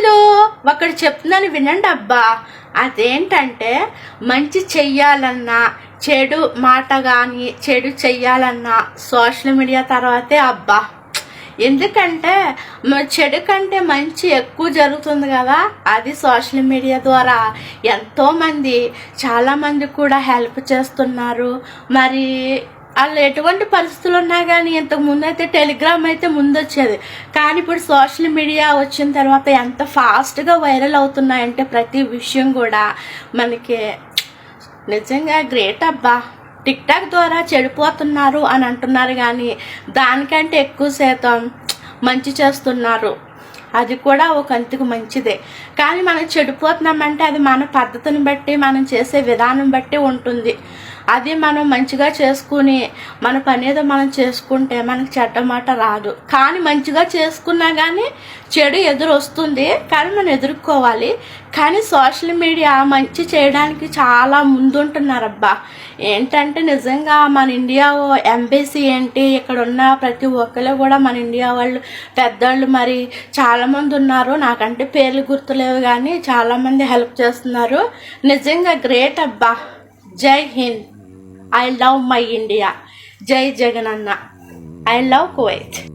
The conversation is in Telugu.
అసలు ఒకటి చెప్తున్నాను వినండి అబ్బా. అదేంటంటే మంచి చెయ్యాలన్నా చెడు మాట కానీ చెడు చెయ్యాలన్నా సోషల్ మీడియా తర్వాతే అబ్బా. ఎందుకంటే చెడు కంటే మంచి ఎక్కువ జరుగుతుంది కదా. అది సోషల్ మీడియా ద్వారా ఎంతోమంది చాలామంది కూడా హెల్ప్ చేస్తున్నారు. మరి వాళ్ళు ఎటువంటి పరిస్థితులు ఉన్నా కానీ ఇంతకు ముందు అయితే టెలిగ్రామ్ అయితే ముందు వచ్చేది కానీ ఇప్పుడు సోషల్ మీడియా వచ్చిన తర్వాత ఎంత ఫాస్ట్గా వైరల్ అవుతున్నాయంటే ప్రతి విషయం కూడా మనకి నిజంగా గ్రేట్ అబ్బా. టిక్ టాక్ ద్వారా చెడిపోతున్నారు అని అంటున్నారు కానీ దానికంటే ఎక్కువ శాతం మంచి చేస్తున్నారు. అది కూడా ఒక అంతకు మంచిదే. కానీ మనం చెడిపోతున్నామంటే అది మన పద్ధతిని బట్టి మనం చేసే విధానం బట్టి ఉంటుంది. అది మనం మంచిగా చేసుకుని మన పని ఏదో మనం చేసుకుంటే మనకి చెడ్డ మాట రాదు. కానీ మంచిగా చేసుకున్నా కానీ చెడు ఎదురు వస్తుంది. కానీ మనం ఎదుర్కోవాలి. కానీ సోషల్ మీడియా మంచి చేయడానికి చాలా ముందుంటున్నారబ్బా. ఏంటంటే నిజంగా మన ఇండియా ఎంబీసీ ఏంటి ఇక్కడ ఉన్న ప్రతి ఒక్కరు కూడా మన ఇండియా వాళ్ళు పెద్దవాళ్ళు మరి చాలా చాలామంది ఉన్నారు. నాకంటే పేర్లు గుర్తులేవు కానీ చాలామంది హెల్ప్ చేస్తున్నారు. నిజంగా గ్రేట్ అబ్బా. Jai Hind. I love my India. Jai Jagananna. I love Kuwait